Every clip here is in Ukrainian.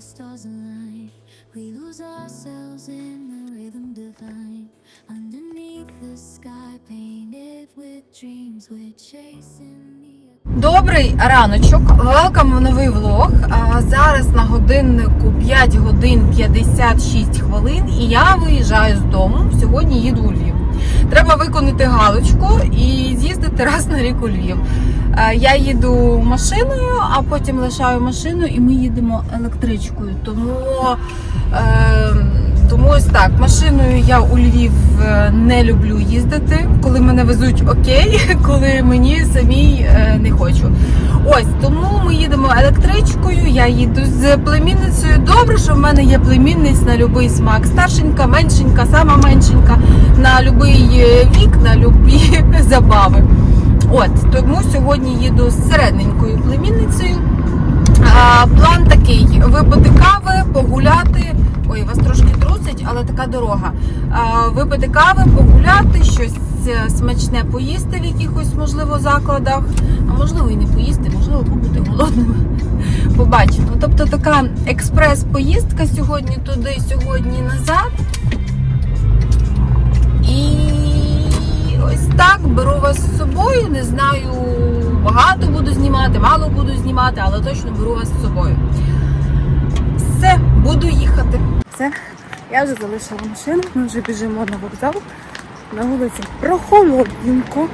the stars align. We lose ourselves in the rhythm divine. Underneath the sky, painted with dreams, we're chasing. Добрий раночок, велкам в новий влог. Зараз на годиннику 5 годин 56 хвилин і я виїжджаю з дому. Сьогодні їду у Львів. Треба виконати галочку і з'їздити раз на рік у Львів. Е, Я їду машиною, а потім лишаю машину і ми їдемо електричкою. Тому, е, тому ось так, машиною я у Львів е, не люблю їздити. Коли мене везуть окей, коли мені самій не хочу. Ось тому ми їдемо електричкою. Я їду з племінницею. Добре, що в мене є племінниць на будь-який смак. Старшенька, меншенька, сама меншенька, на будь-який вік, на любі забави. От тому сьогодні їду з середненькою племінницею. А, план такий: випити кави, погуляти. Ой, вас трошки трусить, але така дорога. А, випити кави, погуляти, щось е, смачне поїсти в якихось, можливо, закладах. А можливо і не поїсти, можливо, побути голодним. Побачимо. Тобто така експрес-поїздка сьогодні туди, сьогодні назад. Ось так беру вас з собою. Не знаю, багато буду знімати, мало буду знімати, але точно беру вас з собою. Все, буду їхати. Все, я вже залишила машину, ми вже біжимо на вокзал. На вулиці прохолодненько.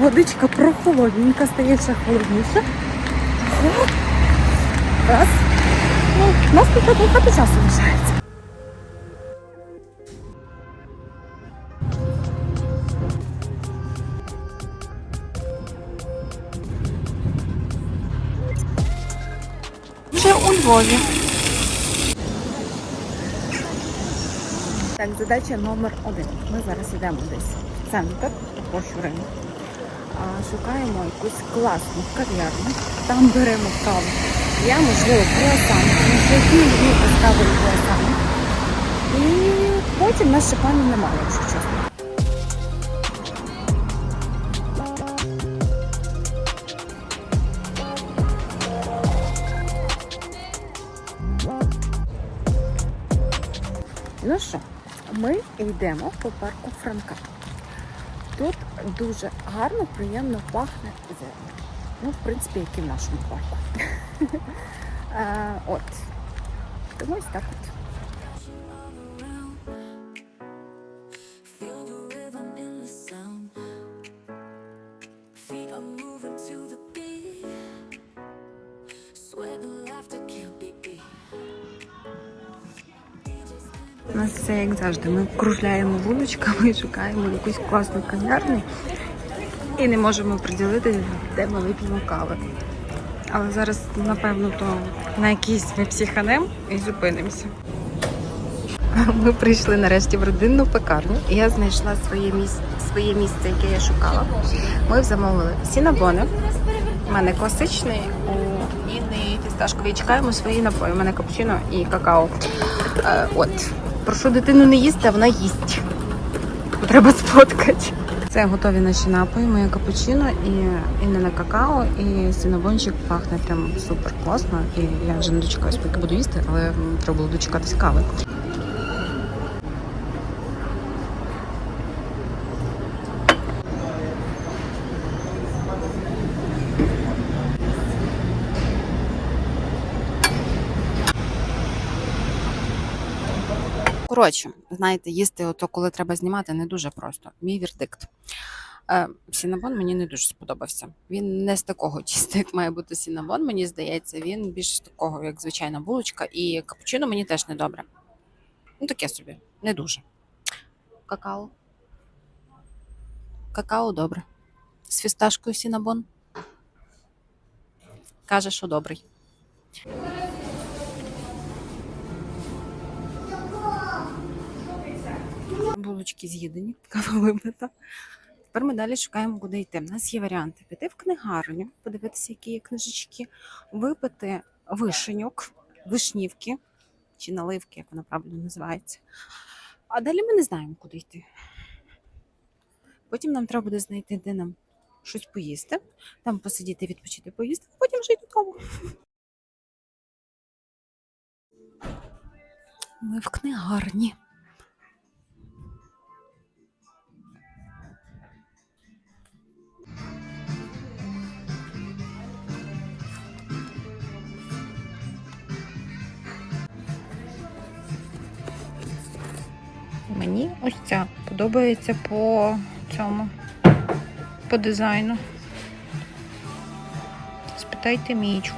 Водичка прохолодненька, стає ще холодніше. Раз. Ну, у нас тут багато часу лишається. Вже у Львові. Так, задача номер один. Ми зараз йдемо десь в центр площу ринок. Шукаємо якусь класну кав'ярню, там беремо каву. Я, можливо, круасан, тому що які і круасан. І потім нас ще планів немає, якщо чесно. Йдемо по парку Франка. Тут дуже гарно, приємно пахне зерно. Ну, в принципі, як і в нашому парку. От. Тому ось так от. Завжди. Ми кружляємо вуличками шукаємо якусь класну кав'ярню і не можемо приділити, де ми вип'ємо кави. Але зараз, напевно, то на якийсь ми психанем і зупинимося. Ми прийшли нарешті в родинну пекарню, і я знайшла своє місце, своє місце, яке я шукала. Ми замовили сінабони. У мене класичний, у Інни фісташковий. Чекаємо свої напої. У мене капучино і какао. Е, от. Прошу дитину не їсти, а вона їсть. Треба сфоткати. Це готові наші напої, моє капучино і не на какао, і синабончик пахне прям супер класно. І я вже не дочекаюсь, поки буду їсти, але треба було дочекатись кави. Коротше, знаєте, їсти, ото коли треба знімати, не дуже просто. Мій вердикт. Е, Сінабон мені не дуже сподобався. Він не з такого тіста, як має бути сінабон, мені здається, він більш такого, як звичайна булочка, і капучино мені теж не добре. Ну, таке собі, не дуже. Какао. Какао добре. З фісташкою сінабон. Каже, що добрий. Булочки з'їдені, кава вимита. Тепер ми далі шукаємо, куди йти. У нас є варіанти піти в книгарню, подивитися, які є книжечки, випити вишеньок, вишнівки чи наливки, як вона правильно називається. А далі ми не знаємо, куди йти. Потім нам треба буде знайти, де нам щось поїсти, там посидіти, відпочити, поїсти, а потім й додому. Ми в книгарні. Мені ось ця подобається по цьому, по дизайну. Спитайте мічку.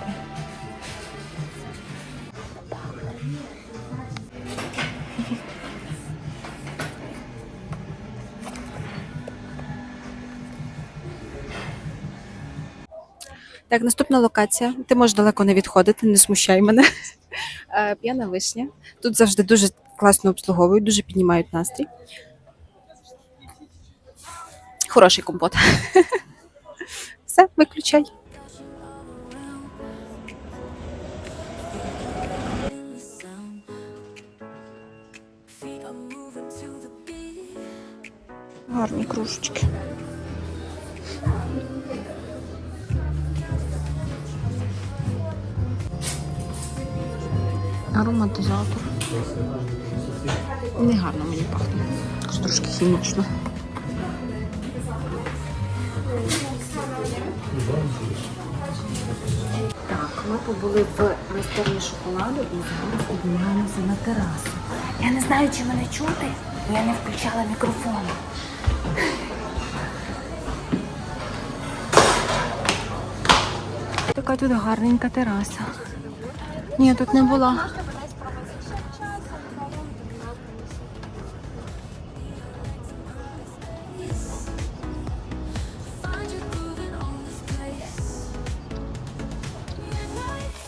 Так, наступна локація. Ти можеш далеко не відходити, не смущай мене. Е, П'яна вишня. Тут завжди дуже класно обслуговують, дуже піднімають настрій. Хороший компот. Все, виключай. Гарні кружечки. Ароматизатор. Не гарно мені пахне. Якось Трошки хімічно. Так, ми побули в майстерні шоколаду і зараз піднімаємося на терасу. Я не знаю, чи мене чути, бо я не включала мікрофон. Така тут гарненька тераса. Ні, тут не була.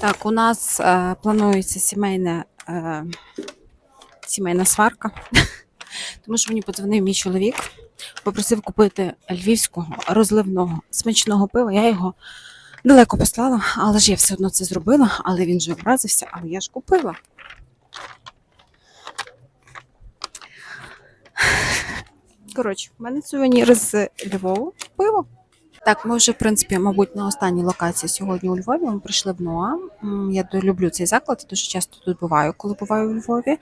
Так, у нас е, планується сімейне, е, сімейна сварка, тому що мені подзвонив мій чоловік, попросив купити львівського розливного смачного пива. Я його далеко послала, але ж я все одно це зробила, але він же образився, але я ж купила. Коротше, в мене сувенір з Львову пиво. Так, ми вже, в принципі, мабуть, на останній локації сьогодні у Львові. Ми прийшли в Ноа. Я люблю цей заклад, дуже часто тут буваю, коли буваю у Львові.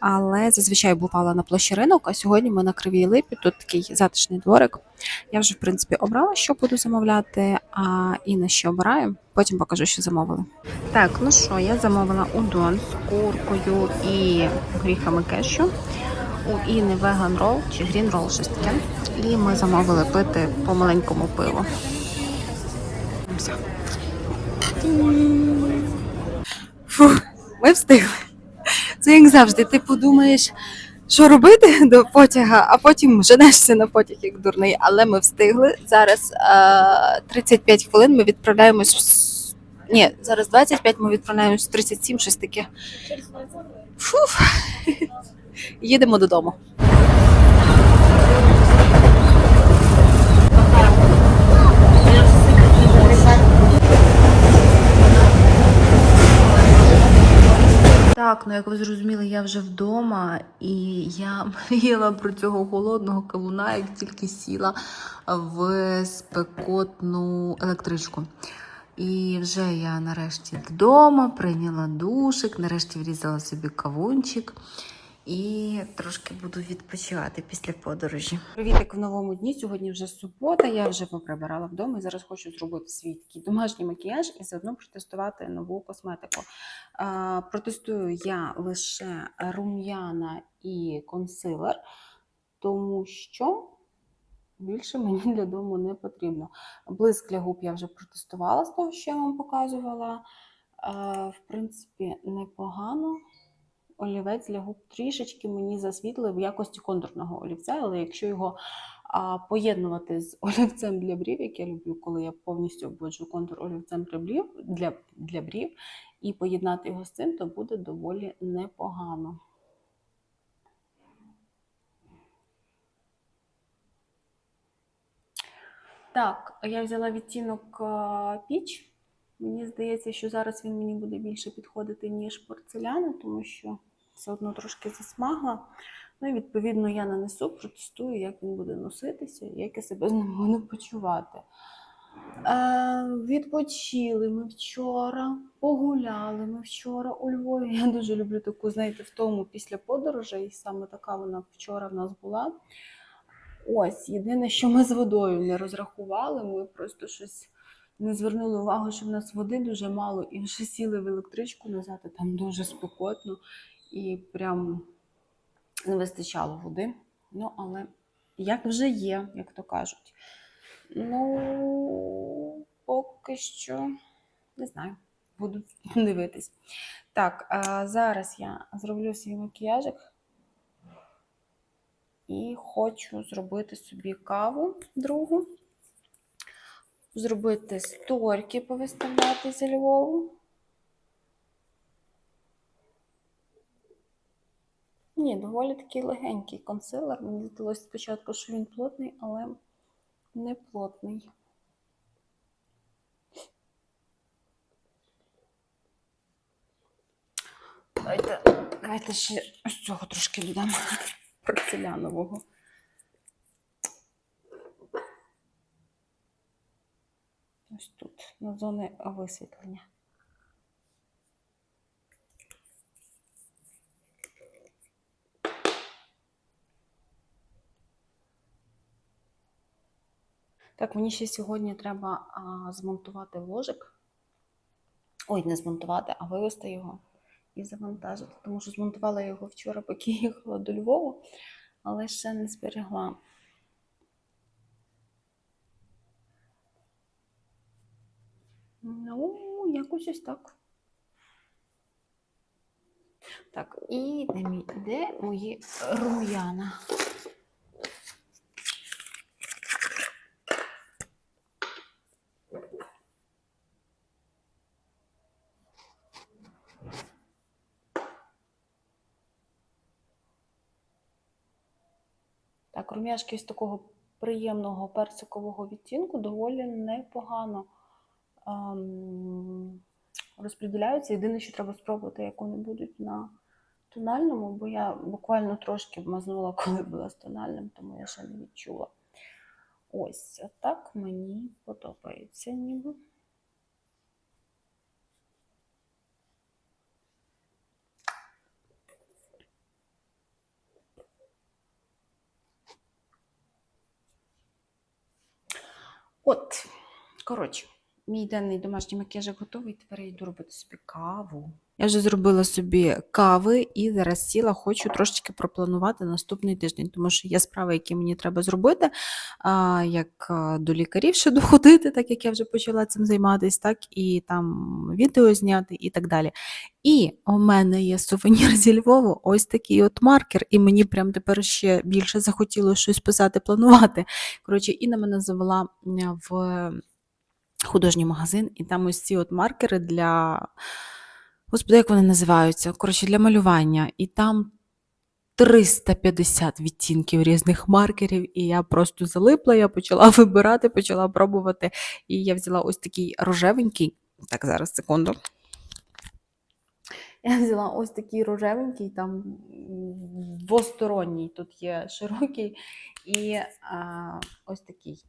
Але зазвичай бувала на площі ринок, а сьогодні ми на Кривій Липі. Тут такий затишний дворик. Я вже, в принципі, обрала, що буду замовляти, а і на що обираю. Потім покажу, що замовили. Так, ну що, я замовила удон з куркою і гріхами кешу. У Іни веган рол чи грін рол, щось таке. І ми замовили пити по маленькому пиву. Фу, ми встигли. Це як завжди. Ти подумаєш, що робити до потяга, а потім женешся на потяг як дурний. Але ми встигли. Зараз е, 35 хвилин ми відправляємось в. Ні, зараз 25, ми відправляємось в 37, щось таке. Фуф. Їдемо додому. Так, ну як ви зрозуміли, я вже вдома, і я мріяла про цього холодного кавуна, як тільки сіла в спекотну електричку. І вже я нарешті вдома прийняла душик, нарешті врізала собі кавунчик і трошки буду відпочивати після подорожі. Привітик в новому дні. Сьогодні вже субота. Я вже поприбирала вдома і зараз хочу зробити свій такий домашній макіяж і заодно протестувати нову косметику. Протестую я лише рум'яна і консилер, тому що більше мені для дому не потрібно. Блиск для губ я вже протестувала з того, що я вам показувала. В принципі, непогано олівець для губ трішечки мені засвітлив в якості контурного олівця, але якщо його а, поєднувати з олівцем для брів, як я люблю, коли я повністю обводжу контур олівцем для брів, для, для брів, і поєднати його з цим, то буде доволі непогано. Так, я взяла відтінок піч. Мені здається, що зараз він мені буде більше підходити, ніж порцеляна, тому що все одно трошки засмагла. Ну і відповідно я нанесу, протестую, як він буде носитися, як я себе з ним буду почувати. Е, відпочили ми вчора, погуляли ми вчора у Львові. Я дуже люблю таку, знаєте, втому після подорожей. Саме така вона вчора в нас була. Ось, єдине, що ми з водою не розрахували, ми просто щось не звернули увагу, що в нас води дуже мало, і вже сіли в електричку назад, а там дуже спекотно і прям не вистачало води. Ну, але як вже є, як то кажуть. Ну, поки що не знаю, буду дивитись. Так, а зараз я зроблю свій макіяжик і хочу зробити собі каву другу, зробити сторіки, повиставляти зі Львову. Ні, доволі такий легенький консилер. Мені здалося спочатку, що він плотний, але не плотний. Давайте, давайте ще ось цього трошки додам порцелянового. Ось тут, на зони висвітлення. Так, мені ще сьогодні треба а, змонтувати ложик. Ой, не змонтувати, а вивести його і завантажити. Тому що змонтувала його вчора, поки їхала до Львову, але ще не зберегла. Ну, якось ось так. Так, і де, мій, де мої рум'яна? Так, рум'яшки з такого приємного персикового відтінку доволі непогано розподіляються. Єдине, що треба спробувати, як вони будуть на тональному, бо я буквально трошки мазнула, коли була з тональним, тому я ще не відчула. Ось, а так мені подобається ніби. От, коротше, мій денний домашній макіяжик готовий. Тепер я йду робити собі каву. Я вже зробила собі кави і зараз сіла, хочу трошечки пропланувати наступний тиждень, тому що є справи, які мені треба зробити, як до лікарів ще доходити, так як я вже почала цим займатися, так і там відео зняти і так далі. І у мене є сувенір зі Львову, ось такий от маркер, і мені прям тепер ще більше захотілося щось писати, планувати. Коротше, Інна мене завела в художній магазин, і там ось ці от маркери для. Господи, як вони називаються? Коротше, для малювання. І там 350 відтінків різних маркерів, і я просто залипла, я почала вибирати, почала пробувати. І я взяла ось такий рожевенький. Так, зараз секунду. Я взяла ось такий рожевенький, там двосторонній, тут є широкий і а, ось такий.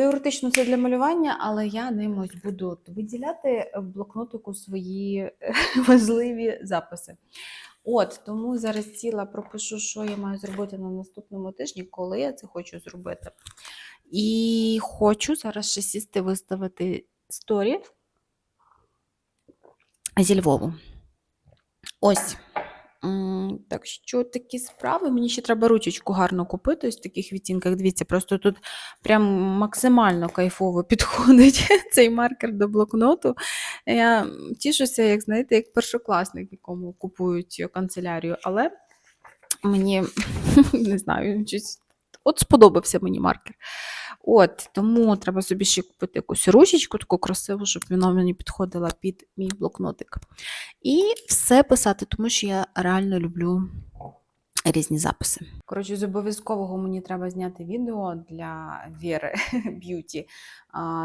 Теоретично це для малювання, але я ним ось буду виділяти в блокнотику свої е, важливі записи. От, тому зараз ціла пропишу, що я маю зробити на наступному тижні, коли я це хочу зробити. І хочу зараз ще сісти виставити сторі зі Львову. Ось. Так що такі справи. Мені ще треба ручечку гарно купити ось таких відтінках. Дивіться, просто тут прям максимально кайфово підходить цей маркер до блокноту. Я тішуся, як знаєте, як першокласник, якому купують канцелярію, але мені не знаю, щось. От сподобався мені маркер. От, тому треба собі ще купити якусь ручечку, таку красиву, щоб вона мені підходила під мій блокнотик. І все писати, тому що я реально люблю різні записи. Коротше, з обов'язкового мені треба зняти відео для Віри Б'юті.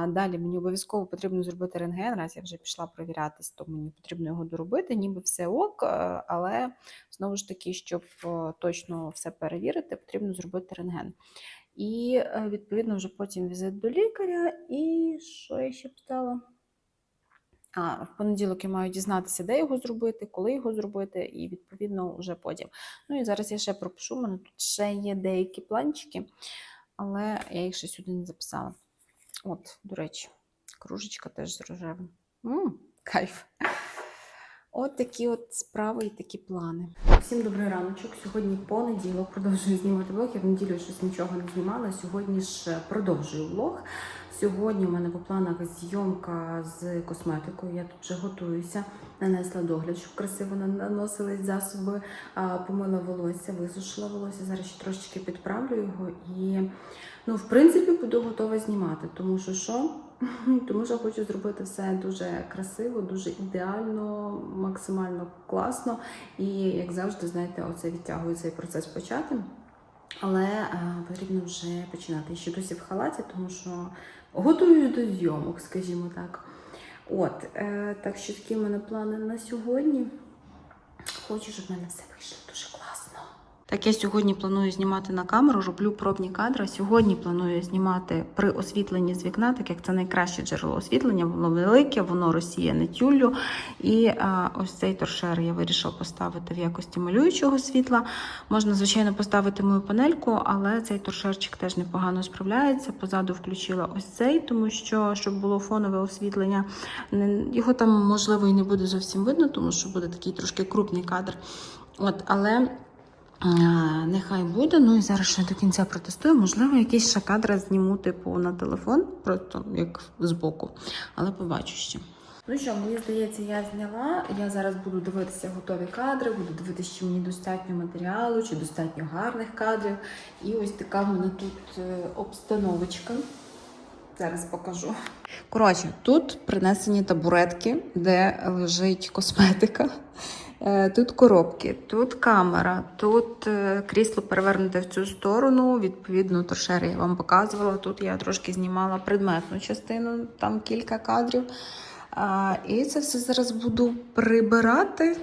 Далі мені обов'язково потрібно зробити рентген, раз я вже пішла провірятись, то мені потрібно його доробити, ніби все ок, е, але знову ж таки, щоб е, точно все перевірити, потрібно зробити рентген. І е, відповідно вже потім візит до лікаря. І що я ще питала? А, в понеділок я маю дізнатися, де його зробити, коли його зробити, і відповідно вже потім. Ну і зараз я ще пропишу, у мене тут ще є деякі планчики, але я їх ще сюди не записала. От, до речі, кружечка теж з рожевим. М, кайф. От такі от справи і такі плани. Всім добрий раночок. Сьогодні понеділок продовжую знімати влог. Я в неділю щось нічого не знімала. Сьогодні ж продовжую влог. Сьогодні у мене по планах зйомка з косметикою. Я тут вже готуюся, нанесла догляд, щоб красиво на- наносились засоби, помила волосся, висушила волосся. Зараз ще трошечки підправлю його і, ну, в принципі, буду готова знімати, тому що що? Тому що хочу зробити все дуже красиво, дуже ідеально, максимально класно. І як завжди, знаєте, оце відтягую цей процес почати. Але е, потрібно вже починати. Ще досі в халаті, тому що готую до зйомок, скажімо так. От, е, так що такі в мене плани на сьогодні. Хочу, щоб в мене все вийшло дуже класно. Так, я сьогодні планую знімати на камеру, роблю пробні кадри. Сьогодні планую знімати при освітленні з вікна, так як це найкраще джерело освітлення, воно велике, воно розсіяне тюллю. І а, ось цей торшер я вирішила поставити в якості малюючого світла. Можна, звичайно, поставити мою панельку, але цей торшерчик теж непогано справляється. Позаду включила ось цей, тому що щоб було фонове освітлення. Його там можливо і не буде зовсім видно, тому що буде такий трошки крупний кадр. От, але нехай буде. Ну і зараз ще до кінця протестую. Можливо, якісь ще кадри зніму типу на телефон, просто як збоку. Але побачу ще. Ну що, мені здається, я зняла. Я зараз буду дивитися готові кадри, буду дивитися, чи мені достатньо матеріалу, чи достатньо гарних кадрів. І ось така в мене тут е, обстановочка. Зараз покажу. Коротше, тут принесені табуретки, де лежить косметика. Е, Тут коробки, тут камера, тут е, крісло перевернуте в цю сторону. Відповідно, торшер я вам показувала. Тут я трошки знімала предметну частину, там кілька кадрів. І це все зараз буду прибирати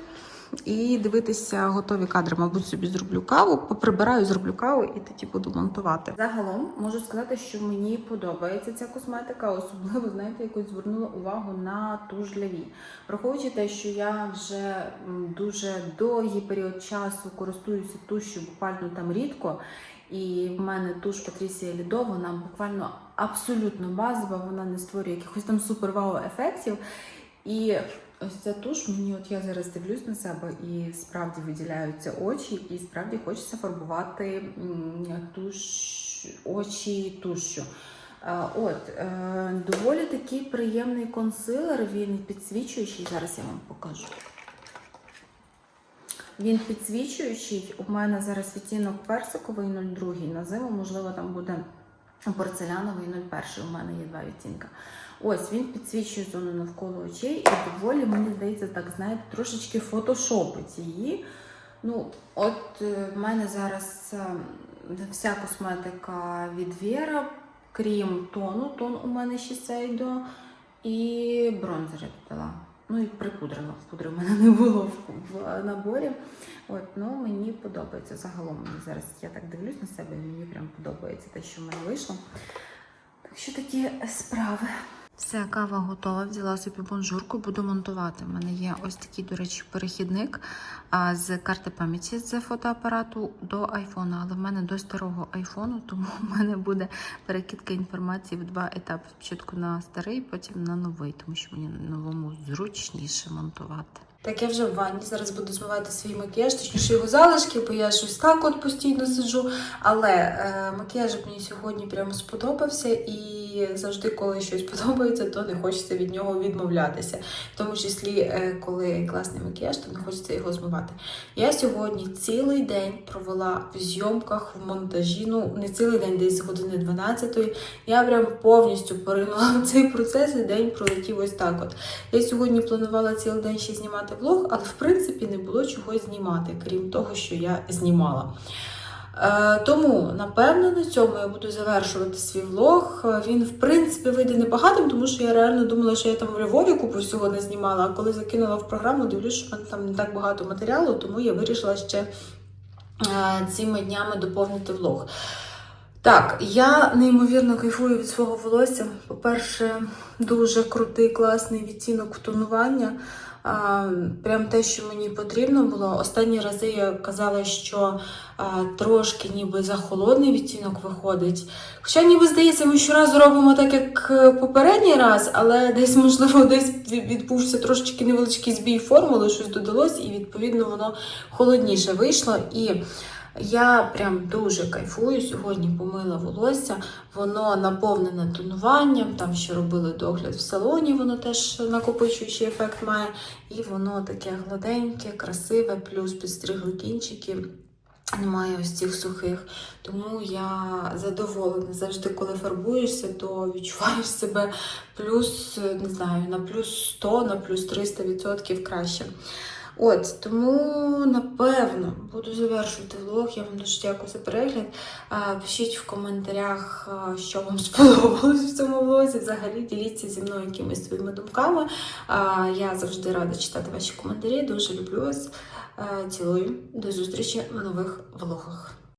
і дивитися готові кадри. Мабуть, собі зроблю каву, поприбираю, зроблю каву і тоді буду монтувати. Загалом можу сказати, що мені подобається ця косметика. Особливо, знаєте, якось звернула увагу на туш для вій. Враховуючи те, що я вже дуже довгий період часу користуюся тушю буквально там рідко. І в мене туш Патрісія Лідо, вона буквально абсолютно базова, вона не створює якихось там супер-вау ефектів. І ось ця туш, мені от я зараз дивлюсь на себе і справді виділяються очі, і справді хочеться фарбувати туш, очі тушю. Е, От, е, доволі такий приємний консилер, він підсвічуючий. Зараз я вам покажу. Він підсвічуючий. У мене зараз відтінок персиковий 02, на зиму, можливо, там буде порцеляновий 01. У мене є два відтінка. Ось він підсвічує зону навколо очей і доволі, мені здається, так знаєте, трошечки фотошопить її. Ну, от е, в мене зараз е, вся косметика від Вєра, крім тону. Тон у мене Shiseido і бронзер я додала. Ну і припудрила. Пудри в мене не було в, в наборі. От, ну мені подобається загалом. Мені зараз я так дивлюсь на себе, і мені прям подобається те, що в мене вийшло. Так що такі справи. Все, кава готова. Взяла собі бонжурку, буду монтувати. У мене є ось такий, до речі, перехідник з карти пам'яті з фотоапарату до айфона. Але в мене до старого айфону, тому в мене буде перекидка інформації в два етапи. Спочатку на старий, потім на новий, тому що мені на новому зручніше монтувати. Так, я вже в ванні. Зараз буду змивати свій макіяж, точніше його залишки, бо я щось так от постійно сиджу. Але е, макіяж мені сьогодні прямо сподобався, і завжди, коли щось подобається, то не хочеться від нього відмовлятися. В тому числі, е, коли класний макіяж, то не хочеться його змивати. Я сьогодні цілий день провела в зйомках, в монтажі. Ну, не цілий день, десь з години 12 Я прям повністю поринула в цей процес, і день пролетів ось так. От. Я сьогодні планувала цілий день ще знімати влог, але в принципі не було чого знімати, крім того, що я знімала. Е, тому, напевно, на цьому я буду завершувати свій влог. Він, в принципі, вийде небагатим, тому що я реально думала, що я там в Львові купу всього не знімала. А коли закинула в програму, дивлюсь, що там не так багато матеріалу, тому я вирішила ще е, цими днями доповнити влог. Так, я неймовірно кайфую від свого волосся. По-перше, дуже крутий, класний відтінок тонування. Прям те, що мені потрібно було. Останні рази я казала, що трошки ніби захолодний відтінок виходить. Хоча ніби здається, ми щоразу робимо так, як е, попередній раз, але десь, можливо, десь відбувся трошечки невеличкий збій формули, щось додалось, і відповідно воно холодніше вийшло. І я прям дуже кайфую. Сьогодні помила волосся. Воно наповнене тонуванням. Там ще робили догляд в салоні, воно теж накопичуючий ефект має. І воно таке гладеньке, красиве, плюс підстригли кінчики. Немає ось цих сухих. Тому я задоволена. Завжди, коли фарбуєшся, то відчуваєш себе плюс, не знаю, на плюс 100, на плюс 300% краще. От, тому напевно буду завершувати влог. Я вам дуже дякую за перегляд. Пишіть в коментарях, що вам сподобалось в цьому влозі. Взагалі діліться зі мною якимись своїми думками. Я завжди рада читати ваші коментарі. Дуже люблю вас. Цілую. До зустрічі в нових влогах.